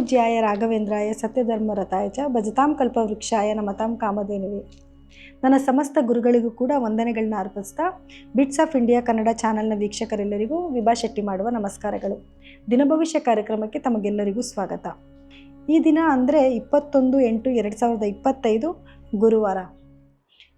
ಪೂಜ್ಯಾಯ ರಾಘವೇಂದ್ರಾಯ ಸತ್ಯಧರ್ಮರತಾಯ ಚ ಭಜತಾಂ ಕಲ್ಪವೃಕ್ಷಾಯ ನಮತಾಂ ಕಾಮಧೇನುವೆ. ನನ್ನ ಸಮಸ್ತ ಗುರುಗಳಿಗೂ ಕೂಡ ವಂದನೆಗಳನ್ನ ಅರ್ಪಿಸ್ತಾ ಬಿಟ್ಸ್ ಆಫ್ ಇಂಡಿಯಾ ಕನ್ನಡ ಚಾನೆಲ್ನ ವೀಕ್ಷಕರೆಲ್ಲರಿಗೂ ವಿಭಾ ಶೆಟ್ಟಿ ಮಾಡುವ ನಮಸ್ಕಾರಗಳು. ದಿನಭವಿಷ್ಯ ಕಾರ್ಯಕ್ರಮಕ್ಕೆ ತಮಗೆಲ್ಲರಿಗೂ ಸ್ವಾಗತ. ಈ ದಿನ ಅಂದರೆ ಇಪ್ಪತ್ತೊಂದು ಎಂಟು ಎರಡು ಸಾವಿರದ ಇಪ್ಪತ್ತೈದು ಗುರುವಾರ.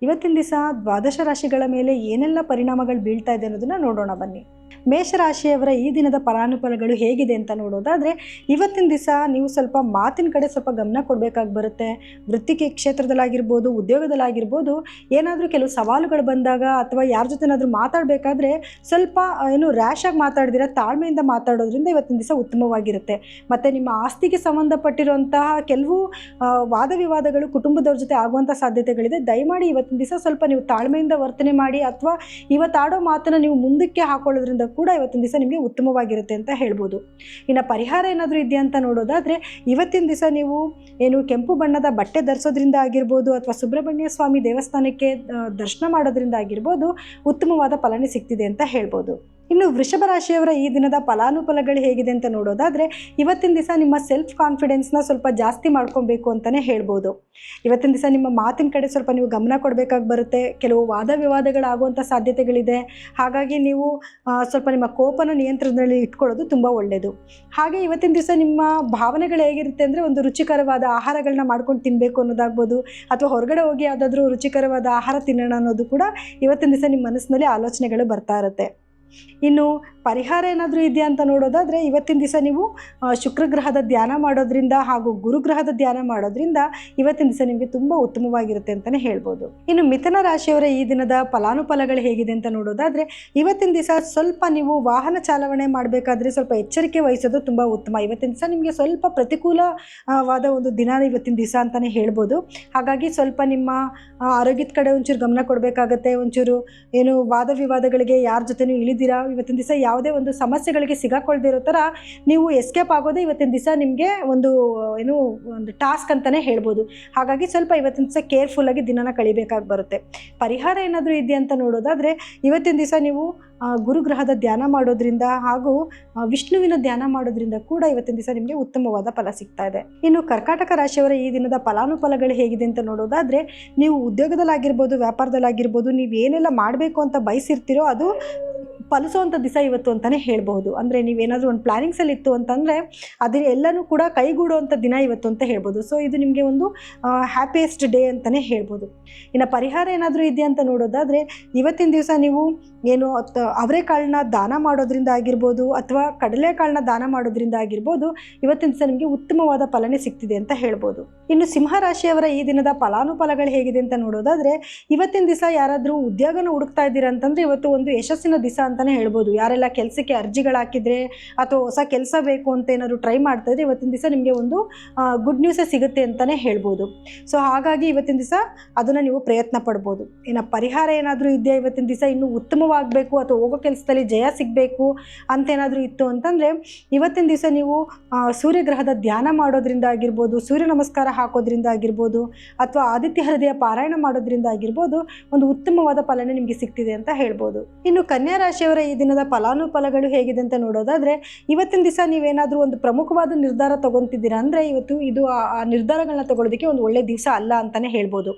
ಇವತ್ತಿನ ದಿವಸ ದ್ವಾದಶ ರಾಶಿಗಳ ಮೇಲೆ ಏನೆಲ್ಲ ಪರಿಣಾಮಗಳು ಬೀಳ್ತಾ ಇದೆ ಅನ್ನೋದನ್ನ ನೋಡೋಣ ಬನ್ನಿ. ಮೇಷರಾಶಿಯವರ ಈ ದಿನದ ಫಲಾನುಫಲಗಳು ಹೇಗಿದೆ ಅಂತ ನೋಡೋದಾದರೆ, ಇವತ್ತಿನ ದಿವಸ ನೀವು ಸ್ವಲ್ಪ ಮಾತಿನ ಕಡೆ ಸ್ವಲ್ಪ ಗಮನ ಕೊಡಬೇಕಾಗಿ ಬರುತ್ತೆ. ವೃತ್ತಿಗೆ ಕ್ಷೇತ್ರದಲ್ಲಾಗಿರ್ಬೋದು, ಉದ್ಯೋಗದಲ್ಲಾಗಿರ್ಬೋದು, ಏನಾದರೂ ಕೆಲವು ಸವಾಲುಗಳು ಬಂದಾಗ ಅಥವಾ ಯಾರ ಜೊತೆನಾದರೂ ಮಾತಾಡಬೇಕಾದ್ರೆ ಸ್ವಲ್ಪ ಏನು ರ್ಯಾಶ್ ಆಗಿ ಮಾತಾಡಿದಿರ, ತಾಳ್ಮೆಯಿಂದ ಮಾತಾಡೋದ್ರಿಂದ ಇವತ್ತಿನ ದಿವಸ ಉತ್ತಮವಾಗಿರುತ್ತೆ. ಮತ್ತು ನಿಮ್ಮ ಆಸ್ತಿಗೆ ಸಂಬಂಧಪಟ್ಟಿರುವಂತಹ ಕೆಲವು ವಾದ ವಿವಾದಗಳು ಕುಟುಂಬದವ್ರ ಜೊತೆ ಆಗುವಂಥ ಸಾಧ್ಯತೆಗಳಿದೆ. ದಯಮಾಡಿ ಇವತ್ತಿನ ದಿವಸ ಸ್ವಲ್ಪ ನೀವು ತಾಳ್ಮೆಯಿಂದ ವರ್ತನೆ ಮಾಡಿ ಅಥವಾ ಇವತ್ತಾಡೋ ಮಾತನ್ನು ನೀವು ಮುಂದಕ್ಕೆ ಹಾಕೊಳ್ಳೋದ್ರಿಂದ ಕೂಡ ಇವತ್ತಿನ ದಿವಸ ನಿಮಗೆ ಉತ್ತಮವಾಗಿರುತ್ತೆ ಅಂತ ಹೇಳ್ಬೋದು. ಇನ್ನು ಪರಿಹಾರ ಏನಾದರೂ ಇದೆಯಾ ಅಂತ ನೋಡೋದಾದರೆ, ಇವತ್ತಿನ ದಿವಸ ನೀವು ಏನು ಕೆಂಪು ಬಣ್ಣದ ಬಟ್ಟೆ ಧರಿಸೋದ್ರಿಂದ ಆಗಿರ್ಬೋದು ಅಥವಾ ಸುಬ್ರಹ್ಮಣ್ಯ ಸ್ವಾಮಿ ದೇವಸ್ಥಾನಕ್ಕೆ ದರ್ಶನ ಮಾಡೋದ್ರಿಂದ ಆಗಿರ್ಬೋದು ಉತ್ತಮವಾದ ಫಲನೆ ಸಿಗ್ತಿದೆ ಅಂತ ಹೇಳ್ಬೋದು. ಇನ್ನು ವೃಷಭ ರಾಶಿಯವರ ಈ ದಿನದ ಫಲಾನುಫಲಗಳು ಹೇಗಿದೆ ಅಂತ ನೋಡೋದಾದರೆ, ಇವತ್ತಿನ ದಿವಸ ನಿಮ್ಮ ಸೆಲ್ಫ್ ಕಾನ್ಫಿಡೆನ್ಸ್ನ ಸ್ವಲ್ಪ ಜಾಸ್ತಿ ಮಾಡ್ಕೊಬೇಕು ಅಂತಲೇ ಹೇಳ್ಬೋದು. ಇವತ್ತಿನ ದಿವಸ ನಿಮ್ಮ ಮಾತಿನ ಕಡೆ ಸ್ವಲ್ಪ ನೀವು ಗಮನ ಕೊಡಬೇಕಾಗಿ ಬರುತ್ತೆ. ಕೆಲವು ವಾದ ವಿವಾದಗಳಾಗುವಂಥ ಸಾಧ್ಯತೆಗಳಿದೆ. ಹಾಗಾಗಿ ನೀವು ಸ್ವಲ್ಪ ನಿಮ್ಮ ಕೋಪನ ನಿಯಂತ್ರಣದಲ್ಲಿ ಇಟ್ಕೊಳ್ಳೋದು ತುಂಬ ಒಳ್ಳೆಯದು ಹಾಗೆ ಇವತ್ತಿನ ದಿವಸ ನಿಮ್ಮ ಭಾವನೆಗಳು ಹೇಗಿರುತ್ತೆ ಅಂದರೆ ಒಂದು ರುಚಿಕರವಾದ ಆಹಾರಗಳನ್ನ ಮಾಡ್ಕೊಂಡು ತಿನ್ನಬೇಕು ಅನ್ನೋದಾಗ್ಬೋದು, ಅಥವಾ ಹೊರಗಡೆ ಹೋಗಿ ಯಾವುದಾದ್ರೂ ರುಚಿಕರವಾದ ಆಹಾರ ತಿನ್ನೋಣ ಅನ್ನೋದು ಕೂಡ ಇವತ್ತಿನ ದಿವಸ ನಿಮ್ಮ ಮನಸ್ಸಿನಲ್ಲಿ ಆಲೋಚನೆಗಳು ಬರ್ತಾ ಇರುತ್ತೆ. ಇನ್ನು ಪರಿಹಾರ ಏನಾದರೂ ಇದೆಯಾ ಅಂತ ನೋಡೋದಾದರೆ ಇವತ್ತಿನ ದಿವಸ ನೀವು ಶುಕ್ರಗ್ರಹದ ಶುಕ್ರ ಗ್ರಹದ ಧ್ಯಾನ ಮಾಡೋದ್ರಿಂದ ಹಾಗೂ ಗುರುಗ್ರಹದ ಧ್ಯಾನ ಮಾಡೋದ್ರಿಂದ ಇವತ್ತಿನ ದಿವಸ ನಿಮಗೆ ತುಂಬ ಉತ್ತಮವಾಗಿರುತ್ತೆ ಅಂತಲೇ ಹೇಳ್ಬೋದು. ಇನ್ನು ಮಿಥುನ ರಾಶಿಯವರ ಈ ದಿನದ ಫಲಾನುಫಲಗಳು ಹೇಗಿದೆ ಅಂತ ನೋಡೋದಾದರೆ, ಇವತ್ತಿನ ದಿವಸ ಸ್ವಲ್ಪ ನೀವು ವಾಹನ ಚಾಲನೆ ಮಾಡಬೇಕಾದ್ರೆ ಸ್ವಲ್ಪ ಎಚ್ಚರಿಕೆ ವಹಿಸೋದು ತುಂಬ ಉತ್ತಮ. ಇವತ್ತಿನ ದಿವಸ ನಿಮಗೆ ಸ್ವಲ್ಪ ಪ್ರತಿಕೂಲವಾದ ಒಂದು ದಿನ ಇವತ್ತಿನ ದಿವಸ ಅಂತಲೇ ಹೇಳ್ಬೋದು. ಹಾಗಾಗಿ ಸ್ವಲ್ಪ ನಿಮ್ಮ ಆರೋಗ್ಯದ ಕಡೆ ಒಂಚೂರು ಗಮನ ಕೊಡಬೇಕಾಗತ್ತೆ. ಒಂಚೂರು ಏನು ವಾದ ವಿವಾದಗಳಿಗೆ ಯಾರ ಜೊತೆನೂ ಇಳಿದಿರಾ ಇವತ್ತಿನ ದಿವಸ ಯಾವುದೇ ಒಂದು ಸಮಸ್ಯೆಗಳಿಗೆ ಸಿಗಾಕೊಳ್ದೇ ಇರೋ ಥರ ನೀವು ಎಸ್ಕೇಪ್ ಆಗೋದೇ ಇವತ್ತಿನ ದಿವಸ ನಿಮಗೆ ಒಂದು, ಏನು, ಒಂದು ಟಾಸ್ಕ್ ಅಂತಲೇ ಹೇಳ್ಬೋದು. ಹಾಗಾಗಿ ಸ್ವಲ್ಪ ಇವತ್ತಿನ ದಿವಸ ಕೇರ್ಫುಲ್ಲಾಗಿ ದಿನನ ಕಳಿಬೇಕಾಗಿ ಬರುತ್ತೆ. ಪರಿಹಾರ ಏನಾದರೂ ಇದೆಯಾ ಅಂತ ನೋಡೋದಾದರೆ, ಇವತ್ತಿನ ದಿವಸ ನೀವು ಗುರುಗ್ರಹದ ಧ್ಯಾನ ಮಾಡೋದ್ರಿಂದ ಹಾಗೂ ವಿಷ್ಣುವಿನ ಧ್ಯಾನ ಮಾಡೋದ್ರಿಂದ ಕೂಡ ಇವತ್ತಿನ ದಿವಸ ನಿಮಗೆ ಉತ್ತಮವಾದ ಫಲ ಸಿಗ್ತಾ ಇದೆ. ಇನ್ನು ಕರ್ಕಾಟಕ ರಾಶಿಯವರ ಈ ದಿನದ ಫಲಾನುಫಲಗಳು ಹೇಗಿದೆ ಅಂತ ನೋಡೋದಾದರೆ, ನೀವು ಉದ್ಯೋಗದಲ್ಲಾಗಿರ್ಬೋದು, ವ್ಯಾಪಾರದಲ್ಲಾಗಿರ್ಬೋದು ನೀವು ಏನೆಲ್ಲ ಮಾಡಬೇಕು ಅಂತ ಬಯಸಿರ್ತೀರೋ ಅದು ಫಲಿಸುವಂಥ ದಿವಸ ಇವತ್ತು ಅಂತಲೇ ಹೇಳ್ಬೋದು ಅಂದರೆ ನೀವೇನಾದರೂ ಒಂದು ಪ್ಲ್ಯಾನಿಂಗ್ಸಲ್ಲಿ ಇತ್ತು ಅಂತಂದರೆ ಅದು ಎಲ್ಲನೂ ಕೂಡ ಕೈಗೂಡುವಂಥ ದಿನ ಇವತ್ತು ಅಂತ ಹೇಳ್ಬೋದು ಸೊ ಇದು ನಿಮಗೆ ಒಂದು ಹ್ಯಾಪಿಯೆಸ್ಟ್ ಡೇ ಅಂತಲೇ ಹೇಳ್ಬೋದು ಇನ್ನು ಪರಿಹಾರ ಏನಾದರೂ ಇದೆಯಾ ಅಂತ ನೋಡೋದಾದರೆ, ಇವತ್ತಿನ ದಿವಸ ನೀವು ಏನು ಅವರೇ ಅವರೆಕಾಳನ್ನ ದಾನ ಮಾಡೋದ್ರಿಂದ ಆಗಿರ್ಬೋದು ಅಥವಾ ಕಡಲೆಕಾಳನ್ನ ದಾನ ಮಾಡೋದ್ರಿಂದ ಆಗಿರ್ಬೋದು, ಇವತ್ತಿನ ದಿವಸ ನಿಮಗೆ ಉತ್ತಮವಾದ ಫಲನೆ ಸಿಗ್ತಿದೆ ಅಂತ ಹೇಳ್ಬೋದು ಇನ್ನು ಸಿಂಹರಾಶಿಯವರ ಈ ದಿನದ ಫಲಾನುಫಲಗಳು ಹೇಗಿದೆ ಅಂತ ನೋಡೋದಾದರೆ, ಇವತ್ತಿನ ದಿವಸ ಯಾರಾದರೂ ಉದ್ಯೋಗನ ಹುಡುಕ್ತಾ ಇದ್ದೀರಾ ಅಂತಂದರೆ ಇವತ್ತು ಒಂದು ಯಶಸ್ಸಿನ ದಿವಸ ಅಂತಲೇ ಹೇಳ್ಬೋದು. ಯಾರೆಲ್ಲ ಕೆಲಸಕ್ಕೆ ಅರ್ಜಿಗಳು ಹಾಕಿದ್ರೆ ಅಥವಾ ಹೊಸ ಕೆಲಸ ಬೇಕು ಅಂತ ಏನಾದ್ರು ಟ್ರೈ ಮಾಡ್ತಾ ಇದ್ರೆ ಇವತ್ತಿನ ದಿವಸ ನಿಮಗೆ ಒಂದು ಗುಡ್ ನ್ಯೂಸೇ ಸಿಗುತ್ತೆ ಅಂತಲೇ ಹೇಳ್ಬೋದು. ಸೊ ಹಾಗಾಗಿ ಇವತ್ತಿನ ದಿವಸ ಅದನ್ನು ನೀವು ಪ್ರಯತ್ನ ಪಡ್ಬೋದು. ಇನ್ನು ಪರಿಹಾರ ಏನಾದರೂ ಇದೆಯಾ ಇವತ್ತಿನ ದಿವಸ? ಇನ್ನೂ ಉತ್ತಮವಾಗಬೇಕು ಅಥವಾ ಹೋಗೋ ಕೆಲಸದಲ್ಲಿ ಜಯ ಸಿಗಬೇಕು ಅಂತ ಏನಾದರೂ ಇತ್ತು ಅಂತಂದರೆ ಇವತ್ತಿನ ದಿವಸ ನೀವು ಸೂರ್ಯಗ್ರಹದ ಧ್ಯಾನ ಮಾಡೋದ್ರಿಂದ ಆಗಿರ್ಬೋದು, ಸೂರ್ಯ ನಮಸ್ಕಾರ ಹಾಕೋದ್ರಿಂದ ಆಗಿರ್ಬೋದು ಅಥವಾ ಆದಿತ್ಯ ಹೃದಯ ಪಾರಾಯಣ ಮಾಡೋದ್ರಿಂದ ಆಗಿರ್ಬೋದು ಒಂದು ಉತ್ತಮವಾದ ಫಲನೆ ನಿಮಗೆ ಸಿಗ್ತಿದೆ ಅಂತ ಹೇಳ್ಬೋದು. ಇನ್ನು ಕನ್ಯಾ ರಾಶಿಯವರ ಈ ದಿನದ ಫಲಾನುಫಲಗಳು ಹೇಗಿದೆ ಅಂತ ನೋಡೋದಾದರೆ, ಇವತ್ತಿನ ದಿವಸ ನೀವೇನಾದರೂ ಒಂದು ಪ್ರಮುಖವಾದ ನಿರ್ಧಾರ ತಗೊತಿದ್ದೀರಾ ಅಂದರೆ ಇವತ್ತು ಇದು ಆ ನಿರ್ಧಾರಗಳನ್ನ ತಗೊಳ್ಳೋದಕ್ಕೆ ಒಂದು ಒಳ್ಳೆ ದಿವಸ ಅಲ್ಲ ಅಂತಲೇ ಹೇಳ್ಬೋದು.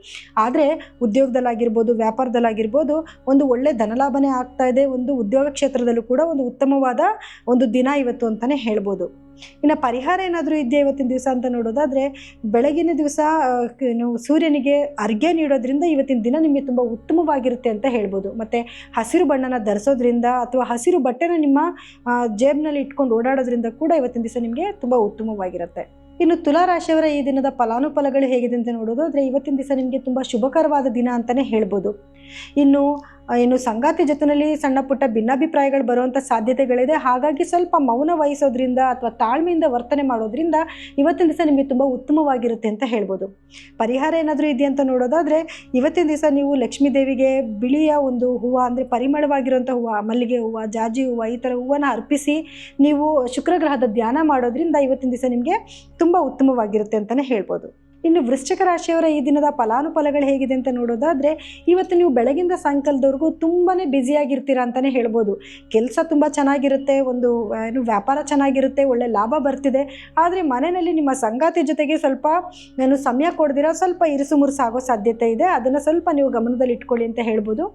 ಆದರೆ ಉದ್ಯೋಗದಲ್ಲಾಗಿರ್ಬೋದು, ವ್ಯಾಪಾರದಲ್ಲಾಗಿರ್ಬೋದು, ಒಂದು ಒಳ್ಳೆ ಧನಲಾಭನೇ ಆಗ್ತಾ ಇದೆ, ಒಂದು ಉದ್ಯೋಗ ಕ್ಷೇತ್ರದಲ್ಲೂ ಕೂಡ ಒಂದು ಉತ್ತಮವಾದ ಒಂದು ದಿನ ಇವತ್ತು ಅಂತಲೇ ಹೇಳ್ಬೋದು. ಇನ್ನು ಪರಿಹಾರ ಏನಾದರೂ ಇದೆಯಾ ಇವತ್ತಿನ ದಿವಸ ಅಂತ ನೋಡೋದಾದರೆ, ಬೆಳಗಿನ ದಿವಸ ಸೂರ್ಯನಿಗೆ ಅರ್ಘ್ಯ ನೀಡೋದ್ರಿಂದ ಇವತ್ತಿನ ದಿನ ನಿಮಗೆ ತುಂಬ ಉತ್ತಮವಾಗಿರುತ್ತೆ ಅಂತ ಹೇಳ್ಬೋದು. ಮತ್ತು ಹಸಿರು ಬಣ್ಣನ ಧರಿಸೋದ್ರಿಂದ ಅಥವಾ ಹಸಿರು ಬಟ್ಟೆನ ನಿಮ್ಮ ಜೇಬ್ನಲ್ಲಿ ಇಟ್ಕೊಂಡು ಓಡಾಡೋದ್ರಿಂದ ಕೂಡ ಇವತ್ತಿನ ದಿವಸ ನಿಮಗೆ ತುಂಬ ಉತ್ತಮವಾಗಿರುತ್ತೆ. ಇನ್ನು ತುಲಾ ರಾಶಿಯವರ ಈ ದಿನದ ಫಲಾನುಫಲಗಳು ಹೇಗಿದೆ ಅಂತ ನೋಡೋದು ಆದರೆ ಇವತ್ತಿನ ದಿವಸ ನಿಮಗೆ ತುಂಬ ಶುಭಕರವಾದ ದಿನ ಅಂತಲೇ ಹೇಳ್ಬೋದು. ಇನ್ನು ಏನು ಸಂಗಾತಿ ಜೊತೆಯಲ್ಲಿ ಸಣ್ಣ ಪುಟ್ಟ ಭಿನ್ನಾಭಿಪ್ರಾಯಗಳು ಬರುವಂಥ ಸಾಧ್ಯತೆಗಳಿದೆ. ಹಾಗಾಗಿ ಸ್ವಲ್ಪ ಮೌನ ವಹಿಸೋದ್ರಿಂದ ಅಥವಾ ತಾಳ್ಮೆಯಿಂದ ವರ್ತನೆ ಮಾಡೋದ್ರಿಂದ ಇವತ್ತಿನ ದಿವಸ ನಿಮಗೆ ತುಂಬ ಉತ್ತಮವಾಗಿರುತ್ತೆ ಅಂತ ಹೇಳ್ಬೋದು. ಪರಿಹಾರ ಏನಾದರೂ ಇದೆಯಾ ಅಂತ ನೋಡೋದಾದರೆ, ಇವತ್ತಿನ ದಿವಸ ನೀವು ಲಕ್ಷ್ಮೀ ದೇವಿಗೆ ಬಿಳಿಯ ಒಂದು ಹೂವು ಅಂದರೆ ಪರಿಮಳವಾಗಿರುವಂಥ ಹೂವು, ಮಲ್ಲಿಗೆ ಹೂವು, ಜಾಜಿ ಹೂವು, ಈ ಥರ ಹೂವನ್ನು ಅರ್ಪಿಸಿ ನೀವು ಶುಕ್ರಗ್ರಹದ ಧ್ಯಾನ ಮಾಡೋದ್ರಿಂದ ಇವತ್ತಿನ ದಿವಸ ನಿಮಗೆ ತುಂಬ ಉತ್ತಮವಾಗಿರುತ್ತೆ ಅಂತಲೇ ಹೇಳ್ಬೋದು. ಇನ್ನು ವೃಶ್ಚಿಕ ರಾಶಿಯವರ ಈ ದಿನದ ಫಲಾನುಫಲಗಳು ಹೇಗಿದೆ ಅಂತ ನೋಡೋದಾದರೆ, ಇವತ್ತು ನೀವು ಬೆಳಗಿಂದ ಸಾಯಂಕಾಲದವರೆಗೂ ತುಂಬಾ ಬ್ಯುಸಿಯಾಗಿರ್ತೀರ ಅಂತಲೇ ಹೇಳ್ಬೋದು. ಕೆಲಸ ತುಂಬ ಚೆನ್ನಾಗಿರುತ್ತೆ, ಒಂದು ಏನು ವ್ಯಾಪಾರ ಚೆನ್ನಾಗಿರುತ್ತೆ, ಒಳ್ಳೆ ಲಾಭ ಬರ್ತಿದೆ. ಆದರೆ ಮನೆಯಲ್ಲಿ ನಿಮ್ಮ ಸಂಗಾತಿ ಜೊತೆಗೆ ಸ್ವಲ್ಪ ನಾನು ಸಮಯ ಕೊಡ್ದಿರ, ಸ್ವಲ್ಪ ಇರುಸು ಮುರುಸಾಗೋ ಸಾಧ್ಯತೆ ಇದೆ. ಅದನ್ನು ಸ್ವಲ್ಪ ನೀವು ಗಮನದಲ್ಲಿ ಇಟ್ಕೊಳ್ಳಿ ಅಂತ ಹೇಳ್ಬೋದು.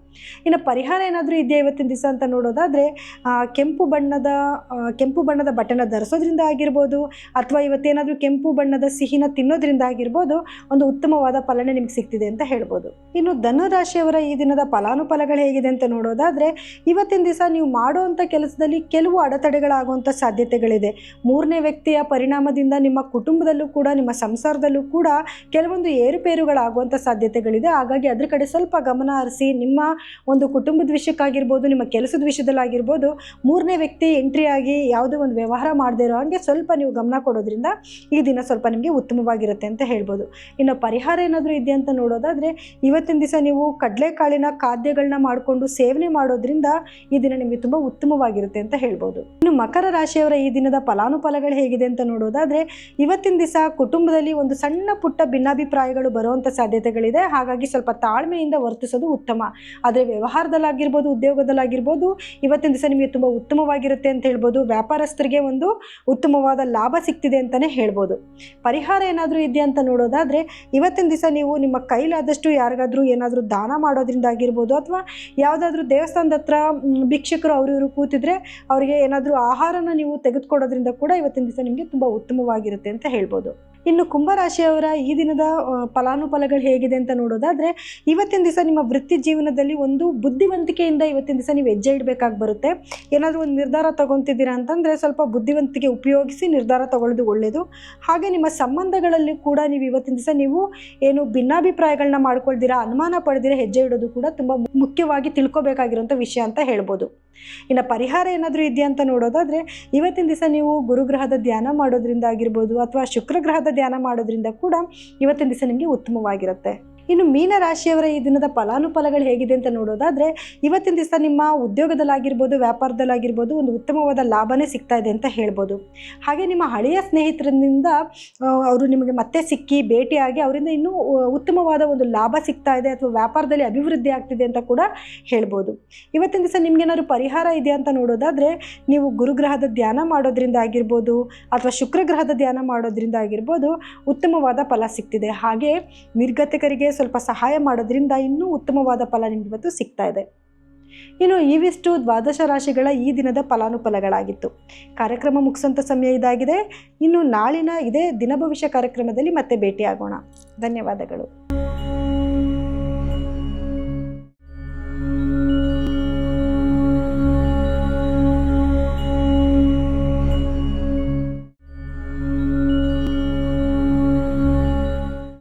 ಇನ್ನು ಪರಿಹಾರ ಏನಾದರೂ ಇದೆಯಾ ಇವತ್ತಿನ ದಿವಸ ಅಂತ ನೋಡೋದಾದರೆ ಕೆಂಪು ಬಣ್ಣದ ಕೆಂಪು ಬಣ್ಣದ ಬಟ್ಟೆನ ಧರಿಸೋದ್ರಿಂದ ಆಗಿರ್ಬೋದು, ಅಥವಾ ಇವತ್ತೇನಾದರೂ ಕೆಂಪು ಬಣ್ಣದ ಸಿಹಿನ ತಿನ್ನೋದ್ರಿಂದ ಆಗಿರ್ಬೋದು ಒಂದು ಉತ್ತಮವಾದ ಫಲನೆ ನಿಮ್ಗೆ ಸಿಗ್ತಿದೆ ಅಂತ ಹೇಳ್ಬೋದು. ಇನ್ನು ಧನುರಾಶಿಯವರ ಈ ದಿನದ ಫಲಾನುಫಲಗಳು ಹೇಗಿದೆ ಅಂತ ನೋಡೋದಾದರೆ, ಇವತ್ತಿನ ದಿವಸ ನೀವು ಮಾಡುವಂಥ ಕೆಲಸದಲ್ಲಿ ಕೆಲವು ಅಡೆತಡೆಗಳಾಗುವಂಥ ಸಾಧ್ಯತೆಗಳಿದೆ. ಮೂರನೇ ವ್ಯಕ್ತಿಯ ಪರಿಣಾಮದಿಂದ ನಿಮ್ಮ ಕುಟುಂಬದಲ್ಲೂ ಕೂಡ, ನಿಮ್ಮ ಸಂಸಾರದಲ್ಲೂ ಕೂಡ ಕೆಲವೊಂದು ಏರುಪೇರುಗಳಾಗುವಂಥ ಸಾಧ್ಯತೆಗಳಿದೆ. ಹಾಗಾಗಿ ಅದ್ರ ಕಡೆ ಸ್ವಲ್ಪ ಗಮನ ಹರಿಸಿ, ನಿಮ್ಮ ಒಂದು ಕುಟುಂಬದ ವಿಷಯಕ್ಕಾಗಿರ್ಬೋದು, ನಿಮ್ಮ ಕೆಲಸದ ವಿಷಯದಲ್ಲಾಗಿರ್ಬೋದು, ಮೂರನೇ ವ್ಯಕ್ತಿ ಎಂಟ್ರಿ ಆಗಿ ಯಾವುದೋ ಒಂದು ವ್ಯವಹಾರ ಮಾಡದೇ ಇರೋ ಹಾಗೆ ಸ್ವಲ್ಪ ನೀವು ಗಮನ ಕೊಡೋದ್ರಿಂದ ಈ ದಿನ ಸ್ವಲ್ಪ ನಿಮಗೆ ಉತ್ತಮವಾಗಿರುತ್ತೆ ಅಂತ ಹೇಳ್ಬೋದು. ಇನ್ನು ಪರಿಹಾರ ಏನಾದರೂ ಇದೆ ಅಂತ ನೋಡೋದಾದರೆ, ಇವತ್ತಿನ ದಿವಸ ನೀವು ಕಡಲೆಕಾಳಿನ ಖಾದ್ಯಗಳನ್ನ ಮಾಡಿಕೊಂಡು ಸೇವನೆ ಮಾಡೋದ್ರಿಂದ ಈ ದಿನ ನಿಮಗೆ ತುಂಬ ಉತ್ತಮವಾಗಿರುತ್ತೆ ಅಂತ ಹೇಳ್ಬೋದು. ಇನ್ನು ಮಕರ ರಾಶಿಯವರ ಈ ದಿನದ ಫಲಾನುಫಲಗಳು ಹೇಗಿದೆ ಅಂತ ನೋಡೋದಾದರೆ, ಇವತ್ತಿನ ದಿವಸ ಕುಟುಂಬದಲ್ಲಿ ಒಂದು ಸಣ್ಣ ಪುಟ್ಟ ಭಿನ್ನಾಭಿಪ್ರಾಯಗಳು ಬರುವಂಥ ಸಾಧ್ಯತೆಗಳಿದೆ. ಹಾಗಾಗಿ ಸ್ವಲ್ಪ ತಾಳ್ಮೆಯಿಂದ ವರ್ತಿಸೋದು ಉತ್ತಮ. ಆದರೆ ವ್ಯವಹಾರದಲ್ಲಾಗಿರ್ಬೋದು, ಉದ್ಯೋಗದಲ್ಲಾಗಿರ್ಬೋದು, ಇವತ್ತಿನ ದಿವಸ ನಿಮಗೆ ತುಂಬ ಉತ್ತಮವಾಗಿರುತ್ತೆ ಅಂತ ಹೇಳ್ಬೋದು. ವ್ಯಾಪಾರಸ್ಥರಿಗೆ ಒಂದು ಉತ್ತಮವಾದ ಲಾಭ ಸಿಗ್ತಿದೆ ಅಂತಲೇ ಹೇಳ್ಬೋದು. ಪರಿಹಾರ ಏನಾದರೂ ಇದೆಯಾ ಅಂತ ನೋಡೋದಾದರೆ ಇವತ್ತಿನ ದಿವಸ ನೀವು ನಿಮ್ಮ ಕೈಲಾದಷ್ಟು ಯಾರಿಗಾದರೂ ಏನಾದರೂ ದಾನ ಮಾಡೋದ್ರಿಂದ ಆಗಿರ್ಬೋದು ಅಥವಾ ಯಾವುದಾದ್ರೂ ದೇವಸ್ಥಾನದ ಹತ್ರ ಭಿಕ್ಷಕರು ಅವರು ಇವರು ಕೂತಿದ್ರೆ ಅವರಿಗೆ ಏನಾದರೂ ಆಹಾರನ ನೀವು ತೆಗೆದುಕೊಡೋದ್ರಿಂದ ಕೂಡ ಇವತ್ತಿನ ದಿವಸ ನಿಮಗೆ ತುಂಬ ಉತ್ತಮವಾಗಿರುತ್ತೆ ಅಂತ ಹೇಳ್ಬೋದು. ಇನ್ನು ಕುಂಭರಾಶಿಯವರ ಈ ದಿನದ ಫಲಾನುಫಲಗಳು ಹೇಗಿದೆ ಅಂತ ನೋಡೋದಾದರೆ ಇವತ್ತಿನ ದಿವಸ ನಿಮ್ಮ ವೃತ್ತಿ ಜೀವನದಲ್ಲಿ ಒಂದು ಬುದ್ಧಿವಂತಿಕೆಯಿಂದ ಇವತ್ತಿನ ದಿವಸ ನೀವು ಹೆಜ್ಜೆ ಇಡಬೇಕಾಗಿ ಬರುತ್ತೆ. ಏನಾದರೂ ಒಂದು ನಿರ್ಧಾರ ತಗೊತಿದ್ದೀರಾ ಅಂತಂದರೆ ಸ್ವಲ್ಪ ಬುದ್ಧಿವಂತಿಕೆ ಉಪಯೋಗಿಸಿ ನಿರ್ಧಾರ ತಗೊಳ್ಳೋದು ಒಳ್ಳೆಯದು ಹಾಗೆ ನಿಮ್ಮ ಸಂಬಂಧಗಳಲ್ಲಿ ಕೂಡ ನೀವು ಇವತ್ತಿನ ದಿವಸ ನೀವು ಏನು ಭಿನ್ನಾಭಿಪ್ರಾಯಗಳನ್ನ ಮಾಡ್ಕೊಳ್ದಿರಾ, ಅನುಮಾನ ಪಡೆದಿರ, ಹೆಜ್ಜೆ ಇಡೋದು ಕೂಡ ತುಂಬ ಮುಖ್ಯವಾಗಿ ತಿಳ್ಕೊಬೇಕಾಗಿರೋಂಥ ವಿಷಯ ಅಂತ ಹೇಳ್ಬೋದು. ಇನ್ನು ಪರಿಹಾರ ಏನಾದರೂ ಇದೆಯಾ ಅಂತ ನೋಡೋದಾದರೆ, ಇವತ್ತಿನ ದಿವಸ ನೀವು ಗುರುಗ್ರಹದ ಧ್ಯಾನ ಮಾಡೋದ್ರಿಂದ ಆಗಿರ್ಬೋದು ಅಥವಾ ಶುಕ್ರಗ್ರಹದ ಧ್ಯಾನ ಮಾಡೋದ್ರಿಂದ ಕೂಡ ಇವತ್ತಿನ ದಿವಸ ನಿಮಗೆ ಉತ್ತಮವಾಗಿರುತ್ತೆ. ಇನ್ನು ಮೀನ ರಾಶಿಯವರ ಈ ದಿನದ ಫಲಾನುಫಲಗಳು ಹೇಗಿದೆ ಅಂತ ನೋಡೋದಾದರೆ, ಇವತ್ತಿನ ದಿವಸ ನಿಮ್ಮ ಉದ್ಯೋಗದಲ್ಲಾಗಿರ್ಬೋದು, ವ್ಯಾಪಾರದಲ್ಲಾಗಿರ್ಬೋದು ಒಂದು ಉತ್ತಮವಾದ ಲಾಭನೇ ಸಿಗ್ತಾ ಇದೆ ಅಂತ ಹೇಳ್ಬೋದು. ಹಾಗೆ ನಿಮ್ಮ ಹಳೆಯ ಸ್ನೇಹಿತರಿಂದ ಅವರು ನಿಮಗೆ ಮತ್ತೆ ಸಿಕ್ಕಿ ಭೇಟಿಯಾಗಿ ಅವರಿಂದ ಇನ್ನೂ ಉತ್ತಮವಾದ ಒಂದು ಲಾಭ ಸಿಗ್ತಾ ಇದೆ ಅಥವಾ ವ್ಯಾಪಾರದಲ್ಲಿ ಅಭಿವೃದ್ಧಿ ಆಗ್ತಿದೆ ಅಂತ ಕೂಡ ಹೇಳ್ಬೋದು. ಇವತ್ತಿನ ದಿವಸ ನಿಮ್ಗೇನಾದ್ರು ಪರಿಹಾರ ಇದೆ ಅಂತ ನೋಡೋದಾದರೆ, ನೀವು ಗುರುಗ್ರಹದ ಧ್ಯಾನ ಮಾಡೋದ್ರಿಂದ ಆಗಿರ್ಬೋದು ಅಥವಾ ಶುಕ್ರಗ್ರಹದ ಧ್ಯಾನ ಮಾಡೋದ್ರಿಂದ ಆಗಿರ್ಬೋದು ಉತ್ತಮವಾದ ಫಲ ಸಿಗ್ತಿದೆ. ಹಾಗೆ ನಿರ್ಗತಿಕರಿಗೆ ಸ್ವಲ್ಪ ಸಹಾಯ ಮಾಡೋದ್ರಿಂದ ಇನ್ನೂ ಉತ್ತಮವಾದ ಫಲ ನಿಮ್ಗೆ ಇವತ್ತು ಸಿಗ್ತಾ ಇದೆ. ಇನ್ನು ಇವಿಷ್ಟು ದ್ವಾದಶ ರಾಶಿಗಳ ಈ ದಿನದ ಫಲಾನುಫಲಗಳಾಗಿತ್ತು. ಕಾರ್ಯಕ್ರಮ ಮುಗಿಸುವಂಥ ಸಮಯ ಇದಾಗಿದೆ. ಇನ್ನು ನಾಳಿನ ಇದೇ ದಿನ ಭವಿಷ್ಯ ಕಾರ್ಯಕ್ರಮದಲ್ಲಿ ಮತ್ತೆ ಭೇಟಿಯಾಗೋಣ. ಧನ್ಯವಾದಗಳು.